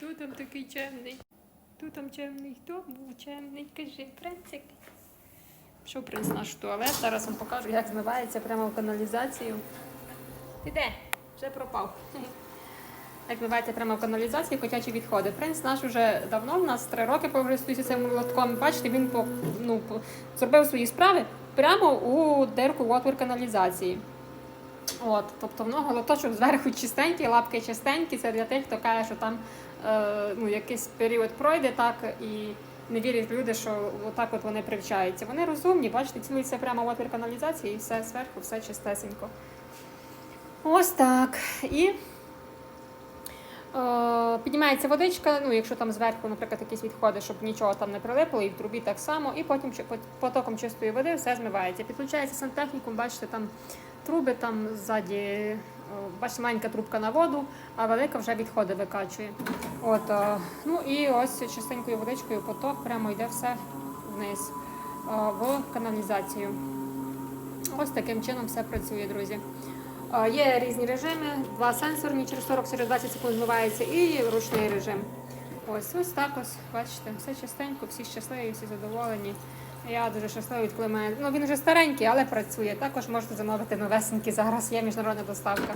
Хто там такий чемний? Хто там чемний? Хто був чемний? Кажи, принцик. Що принц наш туалет? Зараз вам покажу, як змивається прямо в каналізацію. Ти де? Вже пропав. Як змивається прямо в каналізації котячі відходи. Принц наш вже давно, в нас три роки користується цим молотком. Бачите, він по, ну, по, зробив свої справи прямо у дирку в отвір каналізації. От, тобто в нього лоточок зверху чистенький, лапки чистенькі. Це для тих, хто каже, що там е, ну, якийсь період пройде так і не вірять люди, що отак от вони привчаються. Вони розумні, бачите, цілиться прямо в отвір каналізації і все зверху, все чистесенько. Ось так. І е, піднімається водичка, ну, якщо там зверху, наприклад, якісь відходи, щоб нічого там не прилипло, і в трубі так само, і потім потоком чистої води все змивається. Підключається сантехнікум, бачите, там труби там ззаді, е, бачите, маленька трубка на воду, а велика вже відходи викачує. От, е, ну і ось чистенькою водичкою поток прямо йде все вниз е, в каналізацію. Ось таким чином все працює, друзі. Є різні режими, два сенсорні, через 40 через 20 секунд змивається, і ручний режим. Ось ось так ось, бачите, все чистенько, всі щасливі, всі задоволені. Я дуже щаслива, від коли мене. Ну він вже старенький, але працює. Також можете замовити новесенький зараз. Є міжнародна доставка.